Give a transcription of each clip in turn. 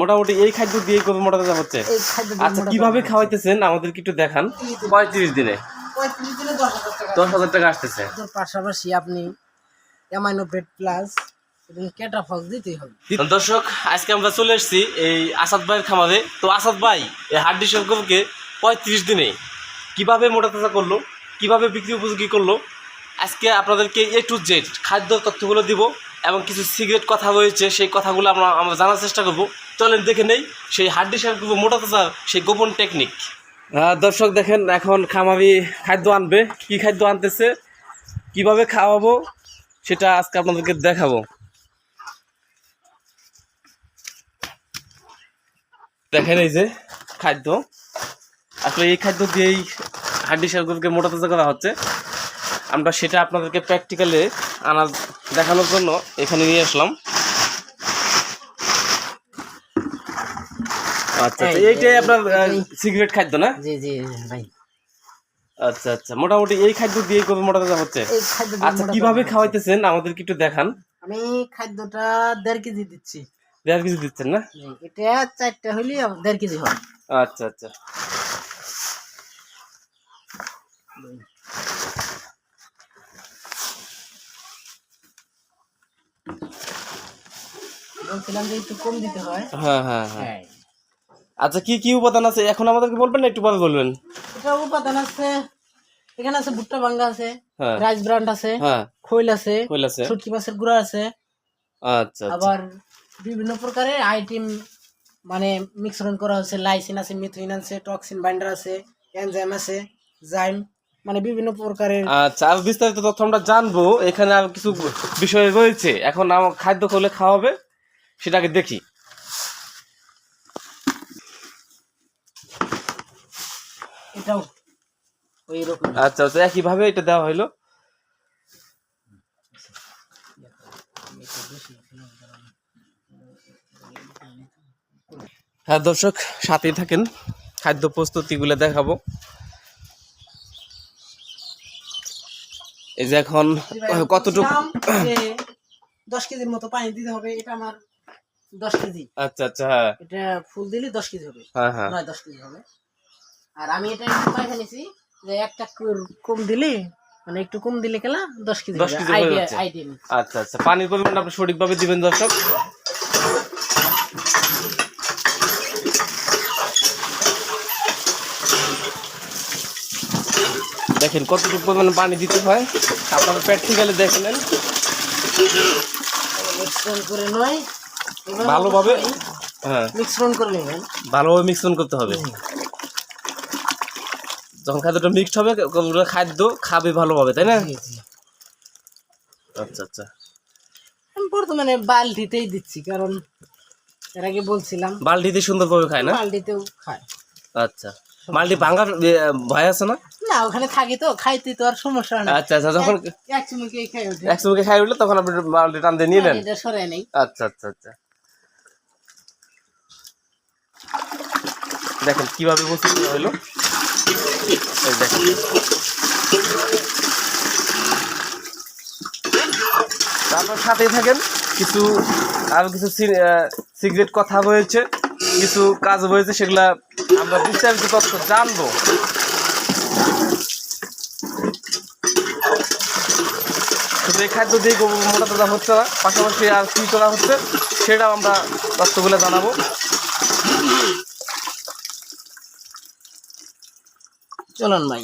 মোটামুটি এই খাদ্য দিয়ে কবে মোটা তাজা হচ্ছে আচ্ছা মোটা কীভাবে খাওয়াইতেছেন? আমাদেরকে একটু দেখান। পঁয়ত্রিশ দিনে। দশ হাজার টাকা। আসতেছে। পাশাপাশি আপনি অ্যামাইনো পেট প্লাস দর্শক আজকে আমরা চলে এসেছি এই আসাদ ভাইয়ের খামারে। তো আসাদ ভাই এই হাড্ডি সরকারকে পঁয়ত্রিশ দিনে কীভাবে মোটা তাজা করল? কীভাবে বিক্রি উপযোগী করল? আজকে আপনাদেরকে এ টু জেড খাদ্য তথ্যগুলো দিব। এবং কিছু সিগারেট কথা রয়েছে, সেই কথাগুলো আমরা আমরা জানার চেষ্টা করব। চলেন দেখে নেই, সেই হাড্ডি সরকার মোটা তাজার সেই গোপন টেকনিক দর্শক দেখেন, এখন খামারি খাদ্য আনবে। কি খাদ্য আনতেছে, কীভাবে খাওয়াবো, সেটা আজকে আপনাদেরকে দেখাবো। দেখেন এই যে খাদ্য। আসলে এই খাদ্য দিয়েই হাড্ডি সারগুলোকে মোটা তাজা করা হচ্ছে। আমরা সেটা আপনাদেরকে প্র্যাকটিক্যালে আনা দেখানোর জন্য এখানে নিয়ে আসলাম। আচ্ছা আচ্ছা এইটাই আপনার সিগারেট খাদ্য না? জি জি ভাই। আচ্ছা আচ্ছা মোটামুটি এই খাদ্য দিয়ে কবে মোটা তাজা হচ্ছে। এই খাদ্য দিয়ে আচ্ছা কীভাবে খাওয়াইতেছেন? আমাদেরকে একটু দেখান। আমি খাদ্যটা দেড় কেজি দিচ্ছি। দেড় কেজি দিচ্ছেন না? এটা চারটা আবার দেড় কেজি হয় আচ্ছা আচ্ছা। বলছিলাম যে একটু কম দিতে হয়। হ্যাঁ হ্যাঁ হ্যাঁ। হ্যাঁ। আচ্ছা কি কি উপাদান আছে? এখন আমাদেরকে বলবেন না একটু পরে বলবেন? এটা উপাদান আছে এখানে আছে ভুট্টা ভাঙ্গা আছে হ্যাঁ। রাইস ব্রান্ড আছে খৈল আছে কইল আছে। শুটকি মাছের গুঁড়া আছে। আচ্ছা আচ্ছা। আবার বিভিন্ন প্রকারের আইটেম মানে মিশ্রণ করা হচ্ছে লাইসিন আছে মিথুইন আছে টক্সিন বাইন্ডার আছে এনজাইম আছে জাইম মানে বিভিন্ন প্রকারের। আচ্ছা আর বিস্তারিত তথ্য আমরা জানব। এখানে আর কিছু বিষয় রয়েছে। এখন আমার খাদ্য করলে খাওয়াবে সেটাকে দেখি। আচ্ছা আচ্ছা একইভাবে এটা দেওয়া হইল। হ্যাঁ দর্শক সাথেই থাকেন। খাদ্য প্রস্তুতিগুলো দেখাবো। এই যে এখন কতটুকু দশ কেজির মতো পানি দিতে হবে এটা আমার দশ কেজি। আচ্ছা আচ্ছা হ্যাঁ। এটা ফুল দিলে দশ কেজি হবে। হ্যাঁ হ্যাঁ। নয় দশ কেজি হবে। আর আমি এটা একটু পাইখা নিছি যে একটা কম দিলে মানে একটু কম দিলে কেলা দশ কেজি দশ কেজি আইডিয়া আইডিয়া আচ্ছা আচ্ছা। পানির পরিমাণটা আপনি সঠিকভাবে দিবেন দর্শক। দেখেন কতটুকু পরিমাণে পানি দিতে হয়। আপনারা প্র্যাকটিক্যালি দেখে নেন। করে নয় ভালোভাবে হ্যাঁ। মিশ্রণ করে নেবেন ভালোভাবে মিশ্রণ করতে হবে। যখন খাদ্যটা মিক্সড হবে খাদ্য খাবে ভালোভাবে তাই না। আচ্ছা আচ্ছা। বর্তমানে বালতিতেই দিচ্ছি কারণ এর আগে বলছিলাম। বালতিতে সুন্দরভাবে খায় না? বালতিতেও খায়। আচ্ছা। বালতি ভাঙার ভয় আছে না? না ওখানে থাকি তো খাইতে তো আর সমস্যা না। আচ্ছা আচ্ছা যখন এক- এক চুমুকে খাই ওঠে। একসঙ্গে খাই উঠলে তখন আপনি টান দিয়ে নিয়ে নেন? এটা সরে নেই। আচ্ছা আচ্ছা আচ্ছা। দেখেন কীভাবে হইল এই দেখেন। তারপর সাথেই থাকেন কিছু আরও কিছু সিগারেট কথা রয়েছে কিছু কাজ রয়েছে সেগুলা আমরা বিস্তারিত তথ্য জানব। এই খাদ্য দিয়ে মোটা তাজা হচ্ছে না পাশাপাশি আর কি করা হচ্ছে সেটাও আমরা তথ্যগুলো জানাব। চলুন ভাই।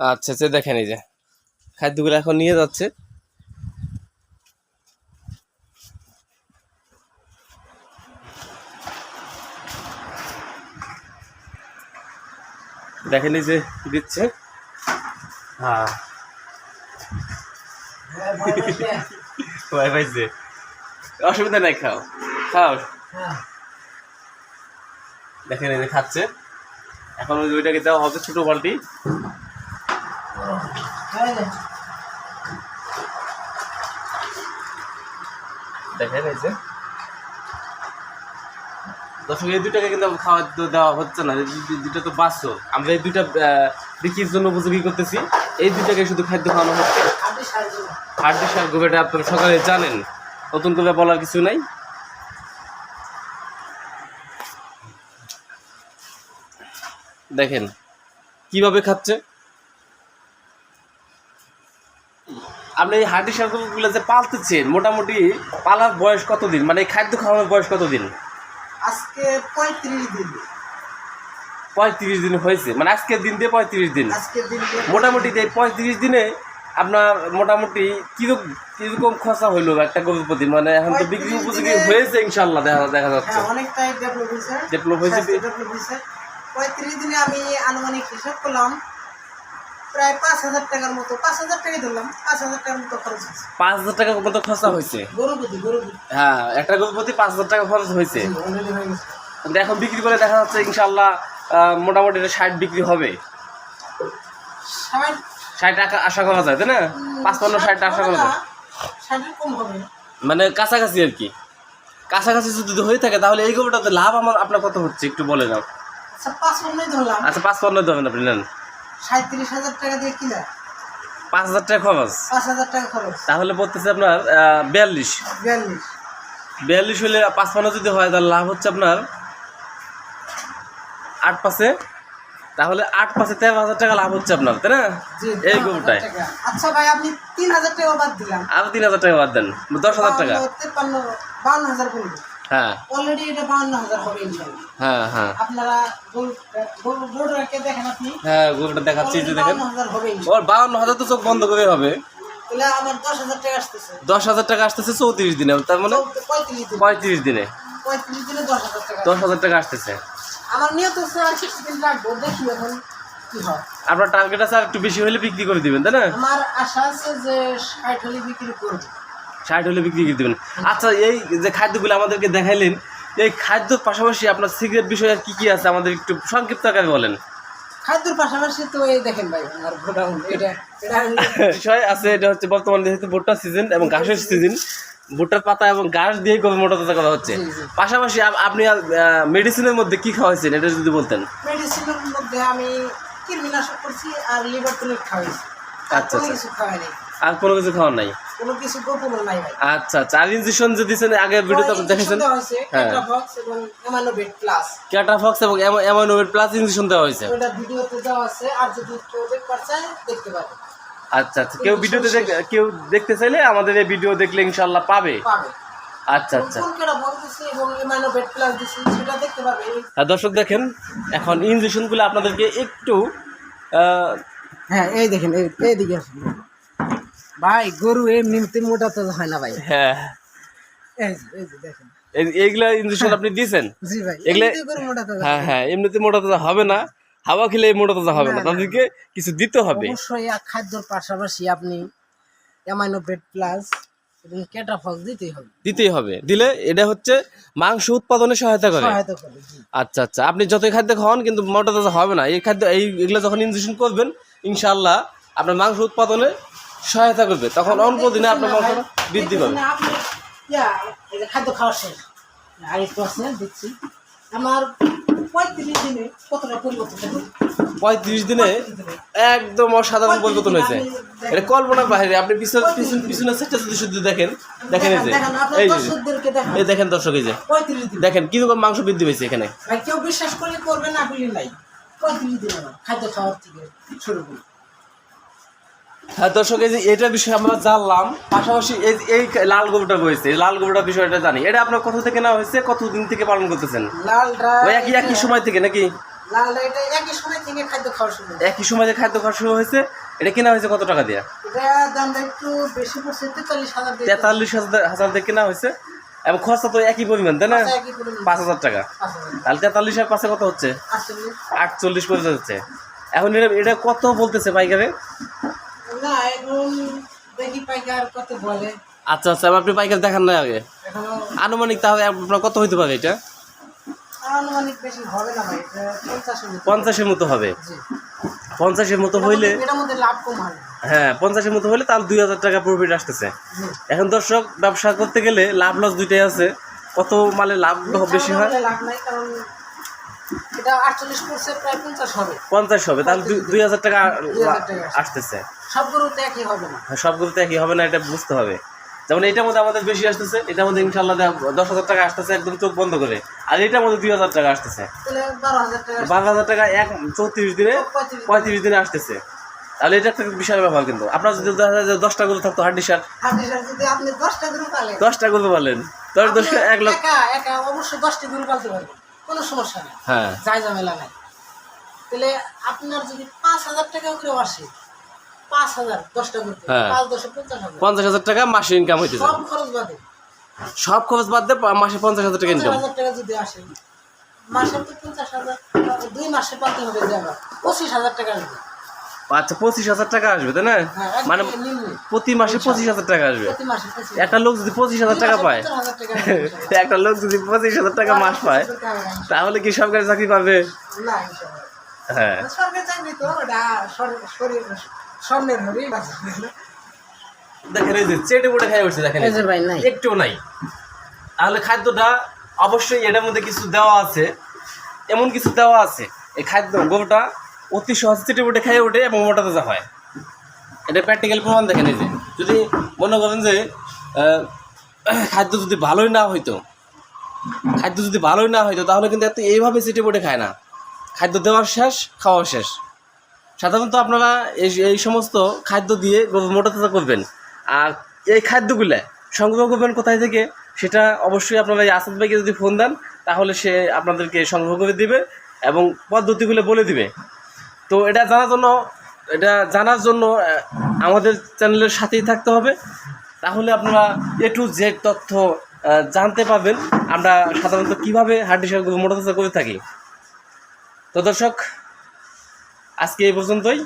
আচ্ছা আচ্ছা দেখেন এই যে খাদ্যগুলো এখন নিয়ে যাচ্ছে। দেখেনি যে দিচ্ছে। হ্যাঁ। ভাই ভাইছে অসুবিধা নাই খাও খাও দেখেন যে খাচ্ছে। এখন ওই ওইটাকে দেওয়া হবে ছোটো বালতি। দেখেন এই যে। দর্শক এই দুটাকে কিন্তু খাওয়া দেওয়া হচ্ছে না। দুটো তো বাঁচছো আমরা এই আহ, বিক্রির জন্য উপযোগী করতেছি। এই দুইটাকে শুধু খাদ্য খাওয়ানো হচ্ছে। হার্ডি সার গোবেটা আপনারা সকালে জানেন, নতুন করে বলার কিছু নাই। দেখেন, কীভাবে খাচ্ছে? আপনি হার্ডি হাড্ডি সারগুলো যে পালতেছেন, মোটামুটি পালার বয়স কতদিন? মানে খাদ্য খাওয়ানোর বয়স কতদিন? আজকে পঁয়ত্রিশ দিন। পঁয়ত্রিশ দিন হয়েছে। মানে আজকের দিন দিয়ে পঁয়ত্রিশ দিন। মোটামুটি এই পঁয়ত্রিশ দিনে আপনার মোটামুটি কীরকম কীরকম খরচা হইল একটা গরুর প্রতি? মানে এখন তো বিক্রি উপযোগী হয়েছে ইনশাল্লাহ দেখা দেখা যাচ্ছে। হ্যাঁ অনেকটাই ডেভেলপ হয়েছে। Develop হয়েছে। ডেভেলপ হয়েছে। পঁয়ত্রিশ দিনে আমি আনুমানিক হিসাব করলাম প্রায় পাঁচ হাজার টাকার মতো পাঁচ হাজার টাকাই ধরলাম। পাঁচ হাজার টাকার মতো খরচ হয়েছে। পাঁচ হাজার টাকা মতো খরচা হয়েছে? গরুপতি গরুপতি হ্যাঁ একটা পাঁচ হাজার টাকা খরচ হয়েছে। হয়ে এখন বিক্রি করে দেখা যাচ্ছে ইনশাল্লাহ মোটামুটি এটা ষাট বিক্রি হবে। ষাট টাকা আশা করা যায় তাই না? পাঁচ পাঁচপান্ন ষাট আশা করা যায়। মানে কাছাকাছি আর কি। কাছাকাছি যদি হয়ে থাকে তাহলে এই গরুটাতে লাভ আমার আপনার কত হচ্ছে? একটু বলে নাও আচ্ছা পাঁচ আচ্ছা দেবেন আপনি নেন। সাঁত্রিশ হাজার টাকা দিয়ে কিনা পাঁচ হাজার টাকা খরচ। পাঁচ হাজার টাকা খরচ। তাহলে বলতেছে আপনার বিয়াল্লিশ। বিয়াল্লিশ। বিয়াল্লিশ হলে পাঁচপান্ন যদি হয় তাহলে লাভ হচ্ছে আপনার আট পাশে তাহলে আট পাশে তেরো হাজার টাকা লাভ হচ্ছে আপনার তাই না? এই গরুটায় আচ্ছা ভাই আপনি তিন হাজার টাকা বাদ দিলাম। আরও তিন হাজার টাকা বাদ দেন দশ হাজার টাকা। বাউন্ন, হাজার হ্যাঁ। অলরেডি এটা বাউন্ন হাজার হবে হ্যাঁ হ্যাঁ। আপনারা গরু গরু গরুটাকে দেখেন আপনি। হ্যাঁ গরুটা দেখাচ্ছি যে দেখেন। ওর বাউন্ন হাজার তো চোখ বন্ধ করে হবে। দশ হাজার টাকা আসতেছে। চৌত্রিশ দিনে তার মানে পঁয়ত্রিশ দিনে। পঁয়ত্রিশ দশ হাজার টাকা আসতেছে। আমার নিয়ত হচ্ছে আর কিছু দিন রাখব দেখি এখন কি হয়। আপনার টার্গেট আছে আর একটু বেশি হলে বিক্রি করে দিবেন তাই না? আমার আশা আছে যে ষাট হলে বিক্রি করব। ষাট হলে বিক্রি করে দিবেন। আচ্ছা এই যে খাদ্যগুলো আমাদেরকে দেখাইলেন এই খাদ্যর পাশাপাশি আপনার সিগারেট বিষয় আর কি কি আছে? আমাদের একটু সংক্ষিপ্ত আকারে বলেন। খাদ্যের পাশাপাশি তো এই দেখেন ভাই আমার গোডাউন এটা বিষয় আছে এটা হচ্ছে বর্তমানে যেহেতু ভুট্টার সিজন এবং ঘাসের সিজন ভুট্টার পাতা এবং ঘাস দিয়েই কবে মোটা তাজা করা হচ্ছে। পাশাপাশি আপ- আপনি মেডিসিনের মধ্যে কি খাওয়াইছেন এটা যদি বলতেন। মেডিসিনের মধ্যে আমি করছি আর লিভার টনিক খাওয়াইছি আচ্ছা, আচ্ছা। আর কোনো কিছু খাওয়ার নাই? কোনো কিছু গোপন নাই আচ্ছা আচ্ছা। আর ইঞ্জেকশন যে দিচ্ছেন আগের ভিডিওতে আপনি দেখেছেন? হ্যাঁ। ক্যাটাফক্স এবং এমানোবেট প্লাস ক্যাটাফক্স এবং অ্যামাইনোভেট প্লাস ইঞ্জেকশন দেওয়া হয়েছে। ওটা ভিডিওতে দেওয়া আছে আর যদি কেউ দেখতে আচ্ছা আচ্ছা। কেউ ভিডিওতে কেউ দেখতে চাইলে আমাদের এই ভিডিও দেখলে ইনশাল্লাহ পাবে। আচ্ছা আচ্ছা। দর্শক দেখেন এখন ইঞ্জেকশনগুলো আপনাদেরকে একটু হ্যাঁ এই দেখেন এই এইদিকে আসুন। ভাই গরু এমনিতে মোটা তো হয় না ভাই। হ্যাঁ। এইগুলা ইঞ্জেকশন আপনি দিয়েছেন জি ভাই এগুলা- মোটা হ্যাঁ হ্যাঁ। এমনিতে মোটা তাজা হবে না। হাওয়া খেলে মোটা তাজা হবে না। তাদেরকে কিছু দিতে হবে। অবশ্যই খাদ্যর পাশাপাশি আপনি অ্যামাইনোবেট প্লাস এবং ক্যাটাফক্স দিতেই হবে। দিতেই হবে। দিলে এটা হচ্ছে মাংস উৎপাদনে সহায়তা করে। সহায়তা করে আচ্ছা আচ্ছা। আপনি যতই খাদ্য খাওয়ান কিন্তু মোটা তাজা হবে না। এই খাদ্য এই এগুলো যখন ইনজেকশন করবেন আপনার মাংস উৎপাদনে সহায়তা করবে। তখন অল্প দিনে আপনার মাংস বৃদ্ধি পাবে খাদ্য খাওয়া শেষ। আর আছে দিচ্ছি। আমার পঁয়ত্রিশ দিনে কতটা পরিবর্তন পঁয়ত্রিশ দিনে একদম অসাধারণ পরিবর্তন হয়েছে। এটা কল্পনার বাইরে আপনি পিছনে পিছনে পিছনে যদি শুধু দেখেন দেখেন এই যে। দেখেন আপনার এই যে। এই দেখেন দর্শক এই যে। দেখেন কীরকম মাংস বৃদ্ধি পেয়েছে এখানে। কেউ বিশ্বাস করলে করবে না নাই। পঁয়ত্রিশ দিনে খাদ্য খাওয়ার থেকে শুরু করি। হ্যাঁ দর্শক এই যে এটা বিষয়ে আমরা জানলাম পাশাপাশি এই এই লাল গরুটা রয়েছে লাল গরুটার বিষয়টা জানি। এটা আপনার কত থেকে নেওয়া হয়েছে? কতদিন থেকে পালন করতেছেন? লাল ওই একই একই সময় থেকে নাকি? এটা একই সময় থেকে খাদ্য খাওয়া শুরু একই সময় যে খাদ্য খাওয়া শুরু হয়েছে। এটা কেনা হয়েছে কত টাকা দিয়ে? এটা দামটা একটু বেশি পড়ছে তেতাল্লিশ হাজার তেতাল্লিশ হাজার হাজার দিয়ে কেনা হয়েছে। এবং খরচা তো একই পরিমাণ তাই না। পাঁচ হাজার টাকা। তাহলে তেতাল্লিশ আর পাঁচে কত হচ্ছে? আটচল্লিশ। করে যাচ্ছে এখন এটা এটা কত বলতেছে পাইকারে? না এখন দেখি পাইকার কত বলে। আচ্ছা আচ্ছা আপনি পাইকার দেখান না আগে। আনুমানিক তাহলে আপনার কত হইতে পারে এটা? আনুমানিক বেশি হবে না ভাই পঞ্চাশের মতো। হবে। পঞ্চাশের মতো হইলে হ্যাঁ। পঞ্চাশের মতো হলে তাহলে দুই হাজার টাকা প্রফিট আসতেছে। এখন দর্শক ব্যবসা করতে গেলে লাভ লস দুইটাই আছে। কত মালে লাভ বেশি হয়? লাভ নাই কারণ এটা আটচল্লিশ করছে প্রায় পঞ্চাশ হবে। পঞ্চাশ হবে তাহলে দুই- হাজার টাকা 2000 টাকা আসছে। আসতেছে। সব একই হবে না। হ্যাঁ, সবগুলোতে একই হবে না এটা বুঝতে হবে। যেমন এটার মধ্যে আমাদের বেশি আসতেছে এটার মধ্যে ইনশাল্লাহ দশ হাজার টাকা আসতেছে একদম চোখ বন্ধ করে। আর এটার মধ্যে দুই হাজার টাকা আসতেছে। বারো হাজার টাকা এক চৌত্রিশ দিনে পঁয়ত্রিশ দিনে আসতেছে। তাহলে এটা একটা বিশাল ব্যাপার কিন্তু। আপনার যদি দেখা যায় দশটা করে থাকতো হাড্ডি শার্ট দশটা গরু পালেন। দশটা করতে পারলেন দশ দশ এক লক্ষ অবশ্যই দশটি গরু পালতে পারবেন। কোনো সমস্যা নেই। হ্যাঁ। যাই ঝামেলা নাই। তাহলে আপনার যদি পাঁচ হাজার টাকা করে আসে পাঁচ হাজার দশটা করতে হ্যাঁ। পাঁচ দশে পঞ্চাশ হাজার। পঞ্চাশ হাজার টাকা মাসে ইনকাম হয়েছে সব খরচ বাদে। সব খরচ বাদ দিয়ে মাসে পঞ্চাশ হাজার টাকা ইনকাম হাজার টাকা যদি আসে মাসে তো পঞ্চাশ হাজার দুই মাসে পালতে হবে যে আবার। পঁচিশ হাজার টাকা আসবে আচ্ছা পঁচিশ হাজার টাকা আসবে তাই না? হ্যাঁ মানে প্রতি মাসে পঁচিশ হাজার। টাকা আসবে। প্রতি মাসে পঁচিশ একটা লোক যদি পঁচিশ হাজার টাকা পায়। একটা লোক যদি পঁচিশ হাজার টাকা মাস পায় তাহলে কি সরকারি চাকরি পাবে? হ্যাঁ। দেখেন এই যে চেটে বুটে খাই উঠছে দেখেন ভাই নাই। একটু নাই। তাহলে খাদ্যটা অবশ্যই এটার মধ্যে কিছু দেওয়া আছে এমন কিছু দেওয়া আছে। এই খাদ্য গোবরটা অতি সহজে চেটে বুটে খেয়ে ওঠে এবং মোটা তাজা হয়। এটা প্র্যাকটিক্যাল প্রমাণ দেখেন যে, যদি মনে করেন যে খাদ্য যদি ভালোই না হইতো, খাদ্য যদি ভালোই না হইতো, তাহলে কিন্তু এত এইভাবে চেটে বুটে খায় না। খাদ্য দেওয়ার শেষ খাওয়া শেষ। সাধারণত আপনারা এই এই সমস্ত খাদ্য দিয়ে মোটা তাজা করবেন। আর এই খাদ্যগুলো সংগ্রহ করবেন কোথায় থেকে, সেটা অবশ্যই আপনারা এই আসাদ ভাইকে যদি ফোন দেন, তাহলে সে আপনাদেরকে সংগ্রহ করে দিবে এবং পদ্ধতিগুলো বলে দিবে। তো এটা জানার জন্য, এটা জানার জন্য আমাদের চ্যানেলের সাথেই থাকতে হবে। তাহলে আপনারা এ টু জেড তথ্য জানতে পাবেন আমরা সাধারণত কীভাবে হাড্ডি সারগুলো মোটা তাজা করে থাকি। তো দর্শক, আজকে এই পর্যন্তই।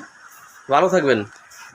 ভালো থাকবেন।